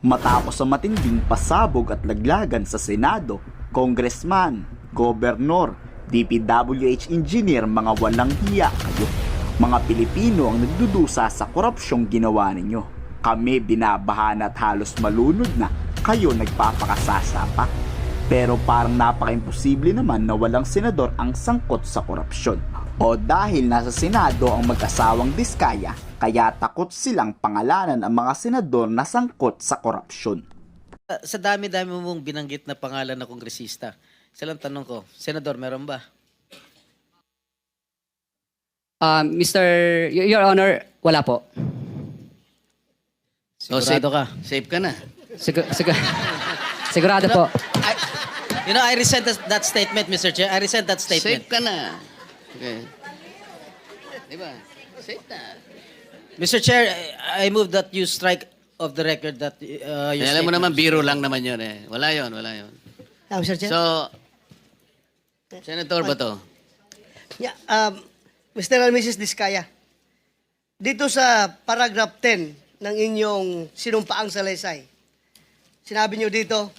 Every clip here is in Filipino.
Matapos ang matinding pasabog at laglagan sa Senado, Congressman, Gobernador, DPWH engineer, mga walang hiya kayo. Mga Pilipino ang nagdudusa sa korupsyong ginawa ninyo. Kami binabahan at halos malunod na kayo nagpapakasasa pa. Pero parang napaka-imposible naman na walang senador ang sangkot sa korupsyon. O dahil nasa Senado ang mag-asawang diskaya, kaya takot silang pangalanan ang mga senador na sangkot sa korupsyon. Uh, Sa dami-dami mong binanggit na pangalan na kongresista, isa lang tanong ko, Senador, meron ba? Uh, Mr. Y- Your Honor, wala po. So, Sigurado safe, ka? Safe ka na. Sigur- sigur- sigurado po. I, you know, I resent that, statement, Mr. Chair. I resent that statement. Safe ka na. Okay. Di ba? Safe na. Mr. Chair, I move that you strike of the record that uh, your Eh, alam mo naman, biro lang naman yun eh. Wala yun, wala yun. Ah, Mr. Chair? So, Senator ba to? yeah, um, Mr. and Mrs. Diskaya, dito sa paragraph 10 ng inyong sinumpaang salaysay, sinabi nyo dito,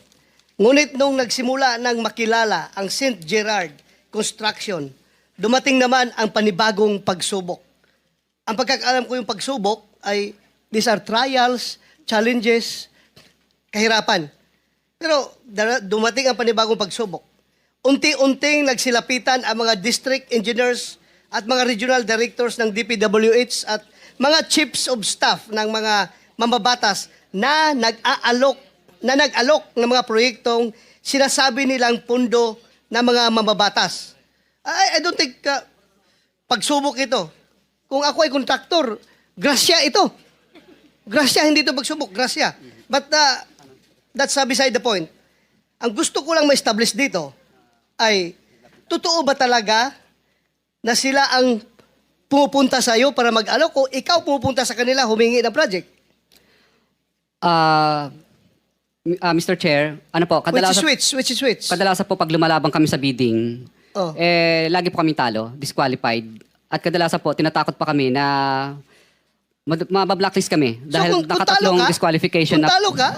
ngunit nung nagsimula ng makilala ang St. Gerard Construction, dumating naman ang panibagong pagsubok. Ang pagkakaalam ko yung pagsubok ay these are trials, challenges, kahirapan. Pero dumating ang panibagong pagsubok. Unti-unting nagsilapitan ang mga district engineers at mga regional directors ng DPWH at mga chiefs of staff ng mga mambabatas na nag-aalok na nag-alok ng mga proyektong sinasabi nilang pundo ng mga mambabatas. I, I don't think uh, pagsubok ito. Kung ako ay kontraktor, grasya ito. Grasya, hindi ito pagsubok, grasya. But uh, that's uh, beside the point. Ang gusto ko lang ma-establish dito ay, totoo ba talaga na sila ang pumupunta sa iyo para mag-alok o ikaw pumupunta sa kanila humingi ng project? Uh, uh, Mr. Chair, ano po, Which is kadalasan, which? Which is which? kadalasan po pag lumalabang kami sa bidding, Oh. eh, lagi po kami talo, disqualified. At kadalasan po, tinatakot pa kami na mabablacklist kami dahil kung- kung nakatatlong talo ka, disqualification Kung na talo ka,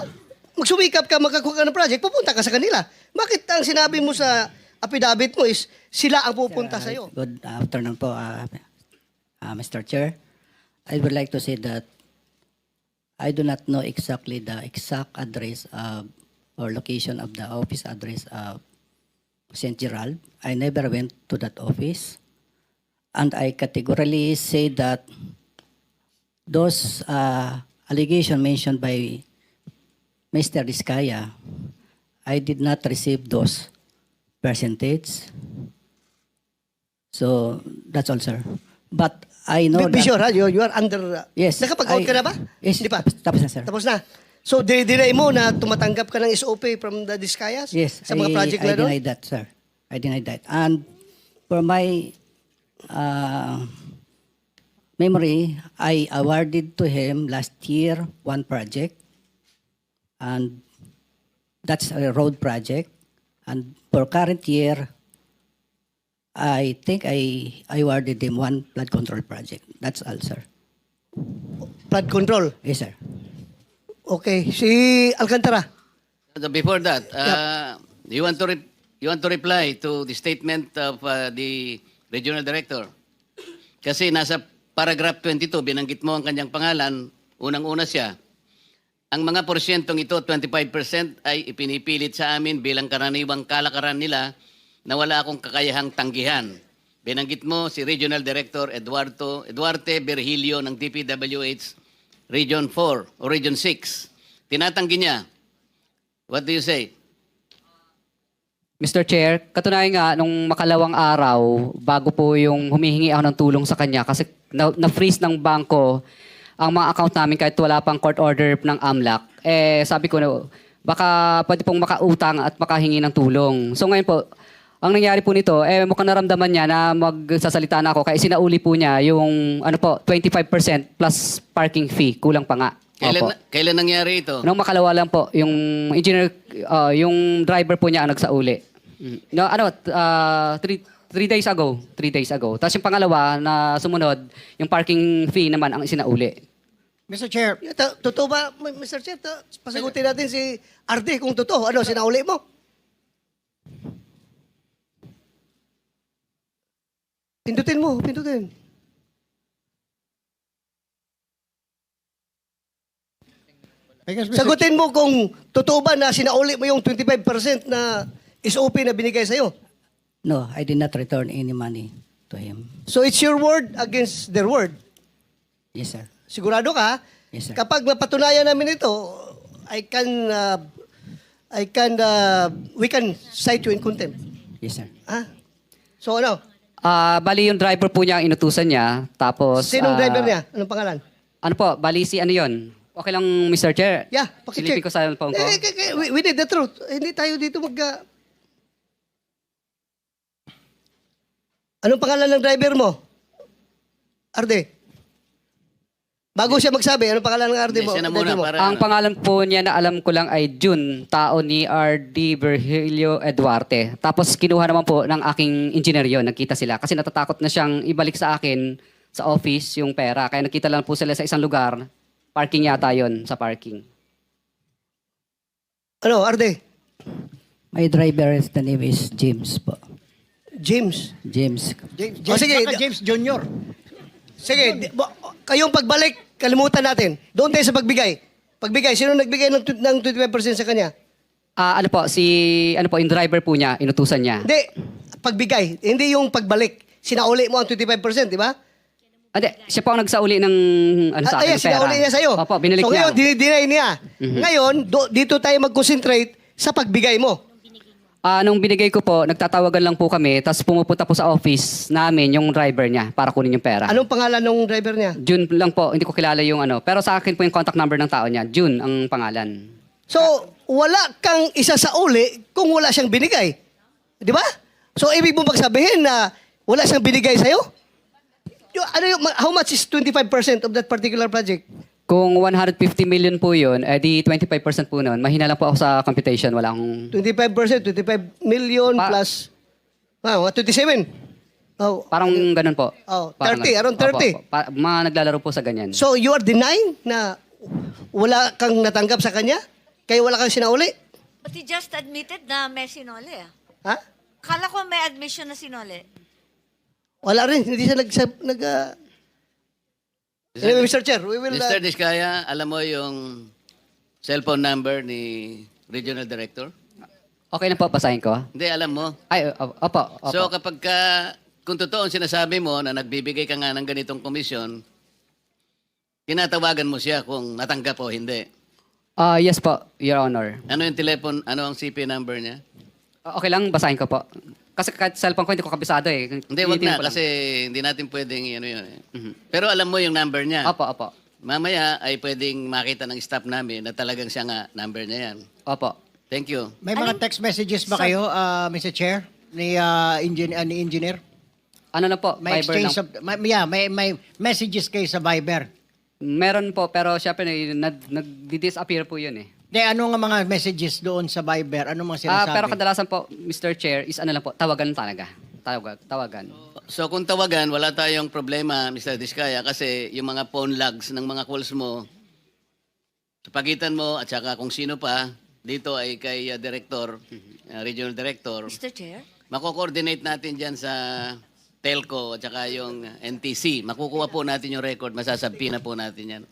magsumikap ka, magkakuha ka ng project, pupunta ka sa kanila. Bakit ang sinabi mo sa affidavit mo is sila ang pupunta sa iyo? Good afternoon po, uh, uh, Mr. Chair. I would like to say that I do not know exactly the exact address of, or location of the office address of St. Gerald. I never went to that office. And I categorically say that those uh, allegations mentioned by Mr. Diskaya, I did not receive those percentage. So that's all, sir. But I know Be, be that- sure, ha? You, you are under... Yes. Nakapag-out I- ka na ba? Yes, Di pa? tapos, tapos na, sir. Tapos na. So, dinay mo na tumatanggap ka ng SOP from the Discayas? Yes, Sa mga I, project I na doon? deny that, sir. I deny that. And for my uh, memory, I awarded to him last year one project, and that's a road project. And for current year, I think I, I awarded him one flood control project. That's all, sir. Flood control. Yes, sir. Okay. Si Alcantara. So Before that, uh, you want to re- you want to reply to the statement of uh, the regional director? Kasi nasa paragraph 22, binanggit mo ang kanyang pangalan, unang-una siya. Ang mga porsyentong ito, 25% ay ipinipilit sa amin bilang karaniwang kalakaran nila na wala akong kakayahang tanggihan. Binanggit mo si Regional Director Eduardo, Eduarte Virgilio ng DPWH Region 4 o Region 6. Tinatanggi niya. What do you say? Mr. Chair, katunayan nga, nung makalawang araw, bago po yung humihingi ako ng tulong sa kanya, kasi na- na-freeze ng bangko ang mga account namin kahit wala pang court order ng AMLAC, eh sabi ko na, baka pwede pong makautang at makahingi ng tulong. So ngayon po, ang nangyari po nito, eh mukhang naramdaman niya na magsasalita na ako, kaya sinauli po niya yung ano po, 25% plus parking fee, kulang pa nga. Kailan, Opo. kailan nangyari ito? Nung makalawa lang po, yung engineer, ah, yung driver po niya ang nagsauli. Mm. No, ano, ah, three, three days ago. Three days ago. Tapos yung pangalawa na sumunod, yung parking fee naman ang isinauli. Mr. Chair, Yeah, Totoo ba, M- Mr. Chair? Ta- Pasagutin natin si Arde kung totoo. Ano, sinauli mo? Pindutin mo, pindutin. Because Mr. Sagutin mo kung totoo ba na sinauli mo yung 25% na SOP na binigay sa'yo. No, I did not return any money to him. So it's your word against their word. Yes, sir. Sigurado ka? Yes, sir. Kapag mapatunayan namin ito, I can, uh, I can, uh, we can cite you in contempt. Yes, sir. Ha? So ano? Ah, bali yung driver po niya ang inutusan niya. Tapos Sinong ah, driver niya? Anong pangalan? Ano po, bali si ano 'yon? Okay lang Mr. Chair. Yeah, pakicheck. Silipin ko sa phone ko. Eh, we, we need the truth. Hindi tayo dito mag... uh, Anong pangalan ng driver mo? Arde. Bago siya magsabi, anong pangalan ng Arde Hindi, mo? siya na driver muna mo? para Ang pangalan po niya na alam ko lang ay June, tao ni R.D. Virgilio Eduarte. Tapos kinuha naman po ng aking engineer yon, nagkita sila. Kasi natatakot na siyang ibalik sa akin sa office yung pera. Kaya nagkita lang po sila sa isang lugar. Parking yata yon sa parking. Ano, Arde? My driver, the name is James po. James. James. James, Oh, James, sige. baka James Jr. Sige, di- kayong pagbalik, kalimutan natin. Doon tayo sa pagbigay. Pagbigay, sino nagbigay ng, ng 25% sa kanya? Ah, ano po, si ano po, yung driver po niya, inutusan niya. Hindi, pagbigay. Hindi yung pagbalik. Sinauli mo ang 25%, di ba? Hindi, siya po ang nagsauli ng ano sa Ah, akin, ayan, pera. sinauli niya sa'yo. Opo, binalik so niya. ngayon, dinideny niya. Ngayon, do- dito tayo mag-concentrate sa pagbigay mo. Ah, nung binigay ko po, nagtatawagan lang po kami, tapos pumupunta po sa office namin yung driver niya para kunin yung pera. Anong pangalan ng driver niya? June lang po, hindi ko kilala yung ano. Pero sa akin po yung contact number ng tao niya. June ang pangalan. So, wala kang isa sa uli kung wala siyang binigay. Di ba? So, ibig mo magsabihin na wala siyang binigay sa'yo? Ano yung, how much is 25% of that particular project? Kung 150 million po yun, eh di 25% po nun. Mahina lang po ako sa computation. Wala akong... 25%, 25 million Pa- plus, ah, mga 27. Oh, Parang ganun po. Oh, Parang 30, around 30. Opo, opo. Pa- mga naglalaro po sa ganyan. so you are denying na wala kang natanggap sa kanya? Kaya wala kang sinauli? But he just admitted na may sinole. ah. Ha? Kala ko may admission na sinole. Wala rin. Hindi siya nag... nag uh... Anyway, Mr. Chair, we will... Mr. Uh, Diskaya, alam mo yung cellphone number ni Regional Director? Okay na po, basahin ko. Hindi, alam mo. Ay, opo, opo. So kapag ka, kung totoo ang sinasabi mo na nagbibigay ka nga ng ganitong komisyon, tinatawagan mo siya kung natanggap o hindi. Ah, yes po, Your Honor. Ano yung telepon, ano ang CP number niya? Okay lang, basahin ko po. Kasi kahit cellphone ko, hindi ko kabisado eh. Hindi, wag na, lang. kasi hindi natin pwedeng ano yun. eh. Pero alam mo yung number niya. Opo, opo. Mamaya ay pwedeng makita ng staff namin na talagang siya nga number niya yan. Opo. Thank you. May mga text messages ba kayo, ah, Mr. Chair, ni, ah, engin- ah, ni engineer? Ano na po, May Viber lang. exchange of, may, yeah, may, may messages kayo sa Viber. Meron po, pero syempre, nag, nag-disappear po yun eh. De, ano nga mga messages doon sa Viber? Ano mga Ah, sinasabi? pero kadalasan po, Mr. Chair, is ano lang po, tawagan talaga. Tawagan. tawagan. So kung tawagan, wala tayong problema, Mr. Diskaya, kasi yung mga phone logs ng mga calls mo, sa pagitan mo at saka kung sino pa, dito ay kay uh, Director, uh, Regional Director, Mr. Chair? mako-coordinate natin dyan sa telco at saka yung NTC. Makukuha po natin yung record, masasabi na po natin yan.